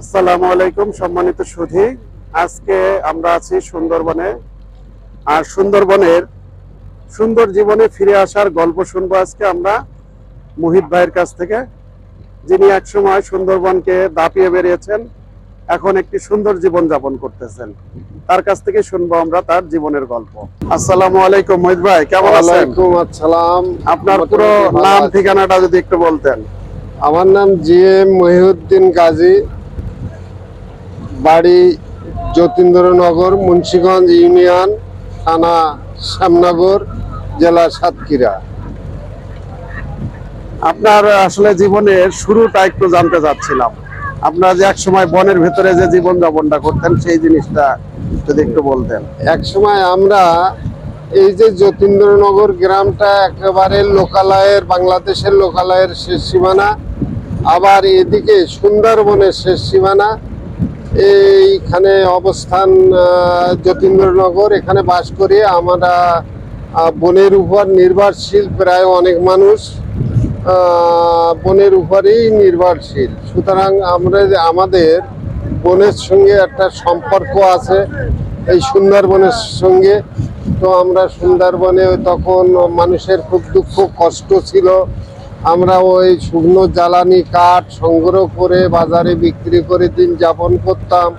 আসসালামু আলাইকুম সম্মানিত সুধী। আজকে আমরা আছি সুন্দরবনে। আর সুন্দরবনের সুন্দর জীবনে ফিরে আসার গল্প শুনব আজকে আমরা মুহিত ভাইয়ের কাছ থেকে। যিনি একসময় সুন্দরবনকে দাপিয়ে বেরিয়েছেন এখন একটি সুন্দর জীবন যাপন করতেছেন। তার কাছ থেকে শুনব আমরা তার জীবনের গল্প। আসসালামু আলাইকুম মোহিত ভাই কেমন আছেন? আসসালাম। আপনার পুরো নাম ঠিকানাটা যদি একটু বলতেন। আমার নাম জি এম মহিউদ্দিন গাজী। বাড়ি যতীন্দ্রনগর মুন্সীগঞ্জ ইউনিয়ন থানা শ্যামনগর জেলা সাতক্ষীরা। আপনার আসলে জীবনের শুরুটা একটু জানতে চাচ্ছিলাম। আপনারা যে এক সময় বনের ভেতরে যে জীবন যাপনটা করতেন সেই জিনিসটা যদি একটু বলতেন। এক সময় আমরা এই যে যতীন্দ্রনগর গ্রামটা একেবারে লোকালয়ের বাংলাদেশের লোকালয়ের শেষ সীমানা আবার এদিকে সুন্দরবনের শেষ সীমানা এইখানে অবস্থান যতীন্দ্রনগর। এখানে বাস করি আমরা বনের উপর নির্ভরশীল প্রায় অনেক মানুষ বনের উপরেই নির্ভরশীল। সুতরাং আমরা আমাদের বনের সঙ্গে একটা সম্পর্ক আছে, এই সুন্দরবনের সঙ্গে। তো আমরা সুন্দরবনে তখন মানুষের খুব দুঃখ, কষ্ট ছিল। আমরা ওই শুকনো জ্বালানি কাঠ সংগ্রহ করে বাজারে বিক্রি করে দিন যাপন করতাম।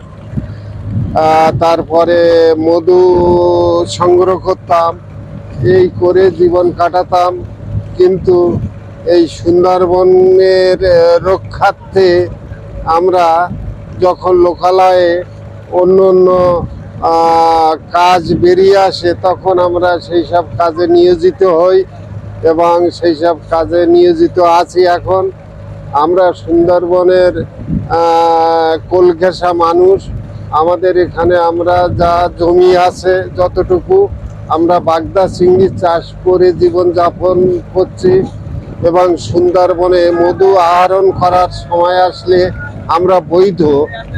তারপরে মধু সংগ্রহ করতাম। এই করে জীবন কাটাতাম। কিন্তু এই সুন্দরবনের রক্ষার্থে আমরা যখন লোকালয়ে অন্য অন্য কাজ বেরিয়ে আসে, তখন আমরা সেই সব কাজে নিয়োজিত হই। এবং সেই সব কাজে নিয়োজিত আছি এখন। আমরা সুন্দরবনের আহ, কোলঘেঁষা মানুষ। আমাদের এখানে আমরা যা জমি আছে যতটুকু আমরা বাগদা চিংড়ি চাষ করে জীবনযাপন করছি এবং সুন্দরবনে মধু আহরণ করার সময় আসলে আমরা বৈধ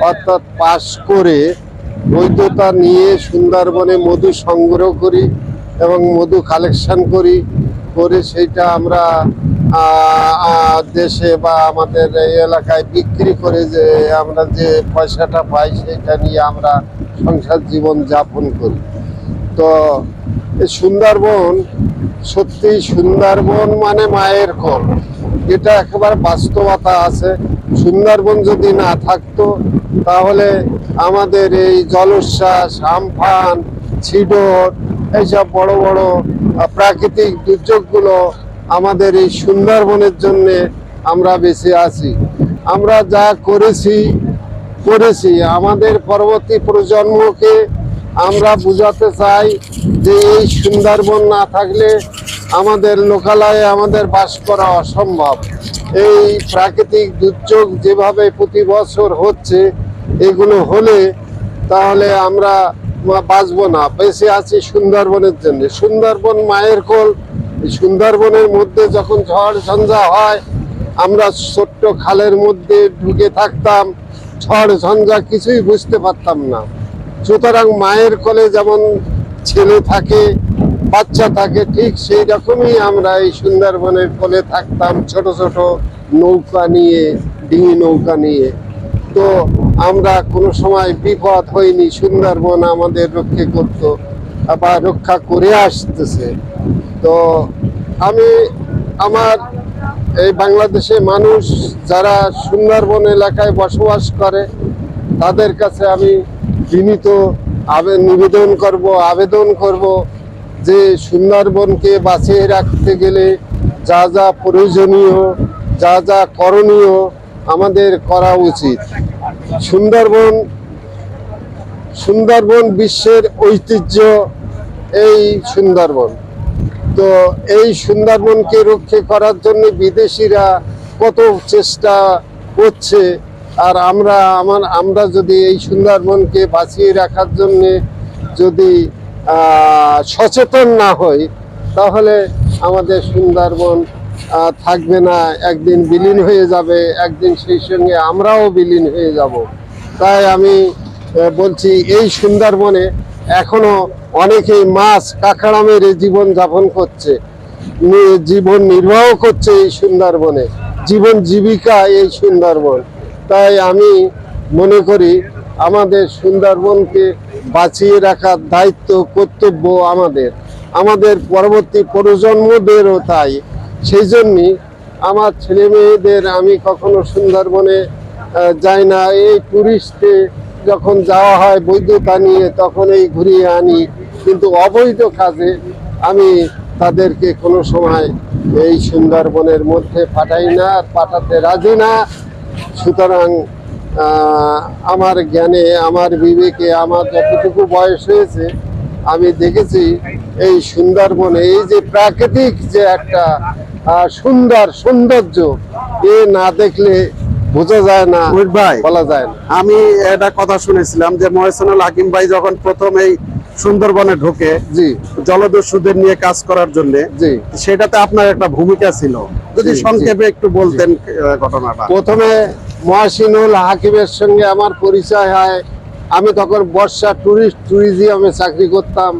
অর্থাৎ পাশ করে বৈধতা নিয়ে সুন্দরবনে মধু সংগ্রহ করি এবং মধু কালেকশন করি। করে সেইটা আমরা দেশে বা আমাদের এলাকায় বিক্রি করে যে আমরা যে পয়সাটা পাই সেটা নিয়ে আমরা সংসার জীবন যাপন করি। তো সুন্দরবন সত্যি সুন্দরবন মানে মায়ের কোল এটা একেবারে বাস্তবতা আছে। সুন্দরবন যদি না থাকতো, তাহলে আমাদের এই জলোচ্ছ্বাস, আমফান, ছিডর, এইসব বড় বড় প্রাকৃতিক দুর্যোগগুলো আমাদের এই সুন্দরবনের জন্য আমরা বেঁচে আছি। আমরা যা করেছি করেছি। আমাদের পরবর্তী প্রজন্মকে আমরা বুঝাতে চাই যে এই সুন্দরবন না থাকলে আমাদের লোকালয়ে আমাদের বাস করা অসম্ভব। এই প্রাকৃতিক দুর্যোগ যেভাবে প্রতি বছর হচ্ছে, এগুলো হলে তাহলে আমরা বাঁচবো না, বেঁচে আছি সুন্দরবনের জন্য। সুন্দরবন মায়ের কোল। সুন্দরবনের মধ্যে যখন ঝড় ঝঞ্ঝা হয়, আমরা ছোট্ট খালের মধ্যে ঢুকে থাকতাম। ঝড় ঝঞ্ঝা কিছুই বুঝতে পারতাম না। সুতরাং মায়ের কোলে যেমন ছেলে থাকে, বাচ্চা থাকে, ঠিক সেই রকমই আমরা এই সুন্দরবনের কোলে থাকতাম ছোট ছোট নৌকা নিয়ে, ডিঙি নৌকা নিয়ে। তো আমরা কোনো সময় বিপদ হয়নি, সুন্দরবন আমাদের রক্ষে করত বা রক্ষা করে আসতেছে। তো আমি আমার এই বাংলাদেশে মানুষ যারা সুন্দরবন এলাকায় বসবাস করে, তাদের কাছে আমি বিনীত আবে- নিবেদন করব, আবেদন করব যে সুন্দরবনকে বাঁচিয়ে রাখতে গেলে যা যা প্রয়োজনীয়, যা যা করণীয় আমাদের করা উচিত। সুন্দরবন সুন্দরবন বিশ্বের ঐতিহ্য, এই সুন্দরবন। তো এই সুন্দরবনকে রক্ষা করার জন্য বিদেশিরা কত চেষ্টা করছে, আর আমরা, আমার, আমরা যদি এই সুন্দরবনকে বাঁচিয়ে রাখার জন্য যদি সচেতন না হই, তাহলে আমাদের সুন্দরবন থাকবে না, একদিন বিলীন হয়ে যাবে, একদিন সেই সঙ্গে আমরাও বিলীন হয়ে যাব। তাই আমি বলছি এই সুন্দরবনে এখনও অনেকেই মাছ কাঁকড়া মেরে জীবন যাপন করছে জীবন নির্বাহ করছে এই সুন্দরবনে, জীবন জীবিকা এই সুন্দরবন। তাই আমি মনে করি আমাদের সুন্দরবনকে বাঁচিয়ে রাখার দায়িত্ব, কর্তব্য আমাদের। আমাদের পরবর্তী প্রজন্মদেরও তাই। সেই জন্যই আমার ছেলে মেয়েদের আমি কখনো সুন্দরবনে যাই না। এই টুরিস্টে যখন যাওয়া হয় বৈধতা নিয়ে তখন এই ঘুরিয়ে আনি। কিন্তু অবৈধ কাজে আমি তাদেরকে কোনো সময় এই সুন্দরবনের মধ্যে পাঠাই না পাঠাতে রাজি না। সুতরাং আমার জ্ঞানে, আমার বিবেকে, আমার যতটুকু বয়স হয়েছে, আমি দেখেছি এই সুন্দরবনে এই যে প্রাকৃতিক যে একটা সুন্দর সৌন্দর্য। এ না দেখলে বোঝা যায় না ভাই বলা যায় না। আমি এটা কথা শুনেছিলাম যে মহেসানুল হাকিম ভাই যখন প্রথম এই সুন্দরবনে ঢোকে জি। জলদস্যুদের নিয়ে কাজ করার জন্য জি। সেটাতে আপনার একটা ভূমিকা ছিল। যদি। সংক্ষেপে একটু বলতেন ঘটনাটা। প্রথমে মহাসিনুল হাকিমের সঙ্গে আমার পরিচয় হয়। আমি তখন বর্ষা ট্যুরিস্ট ট্যুরিজমে চাকরি করতাম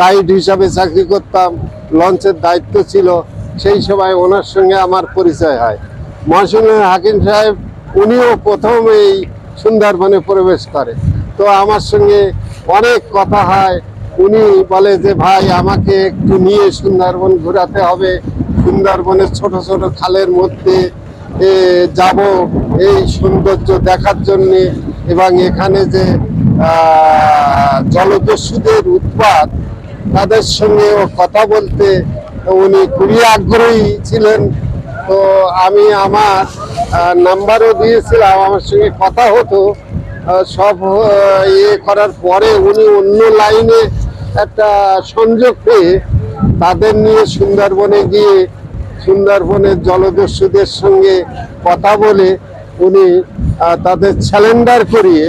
গাইড হিসাবে চাকরি করতাম লঞ্চের দায়িত্ব ছিল। সেই সময় ওনার সঙ্গে আমার পরিচয় হয়। মহাসিনুল হাকিম সাহেব, উনিও প্রথম এই সুন্দরবনে প্রবেশ করে। তো আমার সঙ্গে অনেক কথা হয়। উনি বলে যে, ভাই, আমাকে একটু নিয়ে সুন্দরবন ঘোরাতে হবে। সুন্দরবনের ছোট ছোট খালের মধ্যে যাব এই সৌন্দর্য দেখার জন্য এবং এখানে যে জলদস্যুদের উৎপাত, তাদের সঙ্গে কথা বলতে উনি খুবই আগ্রহী ছিলেন। তো আমি আমার নাম্বারও দিয়েছিলাম, আমার সঙ্গে কথা হতো। সব ইয়ে করার পরে উনি অন্য লাইনে একটা সংযোগ পেয়ে তাদের নিয়ে সুন্দরবনে গিয়ে, সুন্দরবনের জলদস্যুদের সঙ্গে কথা বলে উনি তাদের স্যালেন্ডার করিয়ে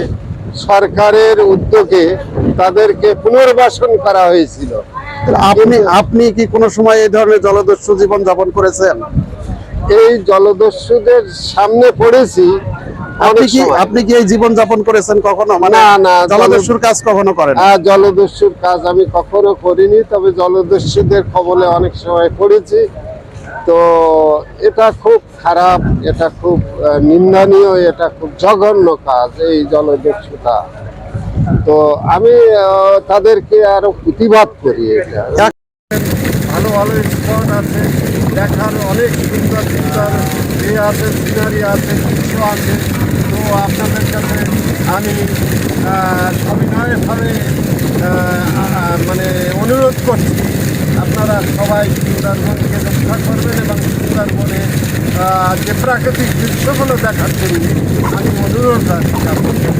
সরকারের উদ্যোগে তাদেরকে পুনর্বাসন করা হয়েছিল। আপনি আপনি কি কোনো সময় এই ধরনের জলদস্যু জীবন যাপন করেছেন? এই জলদস্যুদের সামনে পড়েছি আপনি কি আপনি কি এই জীবন যাপন করেছেন কখনো? মানে না, না, জলদস্যুর কাজ কখনো করেন? আর জলদস্যুর কাজ আমি কখনো করিনি তবে জলদস্যুদের কবলে অনেক সময় পড়েছি। তো এটা খুব খারাপ এটা খুব নিন্দনীয় এটা খুব জঘন্য কাজ এই জলদস্যুতা তো আমি তাদেরকে আরও প্রতিবাদ করি এটা ভালো ভালো স্পট আছে, দেখার অনেক সুন্দর সুন্দর ইয়ে আছে, সিনারি আছে কিছু আছে তো আপনাদের কাছে আমি সবিনয়ভাবে মানে অনুরোধ করছি, আপনারা সবাই সুন্দরবনকে রক্ষা করবেন এবং সুন্দরবনে যে প্রাকৃতিক দৃশ্যগুলো দেখার জন্য আমি অনুরোধ রাখছি আপনাদের।